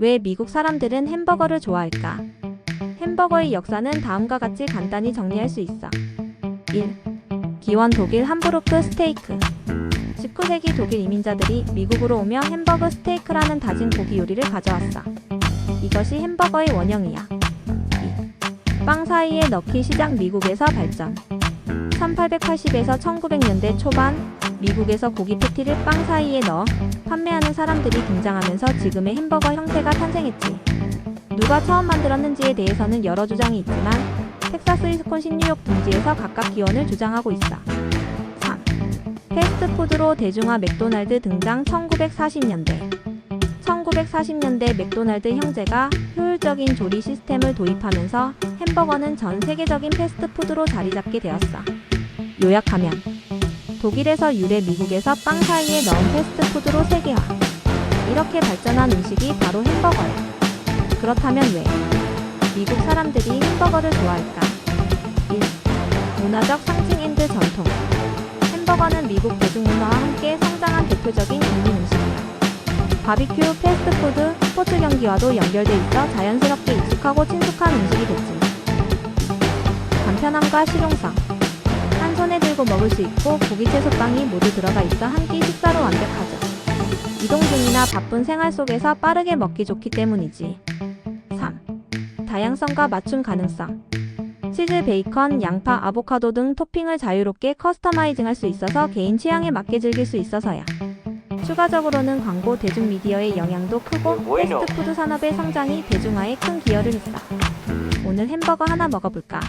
왜 미국 사람들은 햄버거를 좋아할까? 햄버거의 역사는 다음과 같이 간단히 정리할 수 있어. 1. 기원 독일 함부르크 스테이크. 19세기 독일 이민자들이 미국으로 오며 햄버거 스테이크라는 다진 고기 요리를 가져왔어. 이것이 햄버거의 원형이야. 2. 빵 사이에 넣기 시작 미국에서 발전. 1880에서 1900년대 초반 미국에서 고기 패티를 빵 사이에 넣어 판매하는 사람들이 등장하면서 지금의 햄버거 형태가 탄생했지. 누가 처음 만들었는지에 대해서는 여러 주장이 있지만 텍사스, 위스콘신, 뉴욕 등지에서 각각 기원을 주장하고 있어. 3. 패스트푸드로 대중화 맥도날드 등장 1940년대. 1940년대 맥도날드 형제가 효율적인 조리 시스템을 도입하면서 햄버거는 전 세계적인 패스트푸드로 자리 잡게 되었어. 요약하면 독일에서 유래 미국에서 빵 사이에 넣은 패스트푸드로 세계화. 이렇게 발전한 음식이 바로 햄버거야. 그렇다면 왜 미국 사람들이 햄버거를 좋아할까? 1. 문화적 상징 앤드 전통. 햄버거는 미국 대중문화와 함께 성장한 대표적인 국민 음식이야. 바비큐, 패스트푸드, 스포츠 경기와도 연결돼 있어 자연스럽게 익숙하고 친숙한 음식이 됐지. 간편함과 실용성. 한 손에 들고 먹을 수 있고 고기 채소빵이 모두 들어가 있어 한 끼 식사로 완벽하죠. 이동 중이나 바쁜 생활 속에서 빠르게 먹기 좋기 때문이지. 3. 다양성과 맞춤 가능성. 치즈, 베이컨, 양파, 아보카도 등 토핑을 자유롭게 커스터마이징 할 수 있어서 개인 취향에 맞게 즐길 수 있어서야. 추가적으로는 광고, 대중미디어의 영향도 크고 패스트푸드 산업의 성장이 대중화에 큰 기여를 했어. 오늘 햄버거 하나 먹어볼까?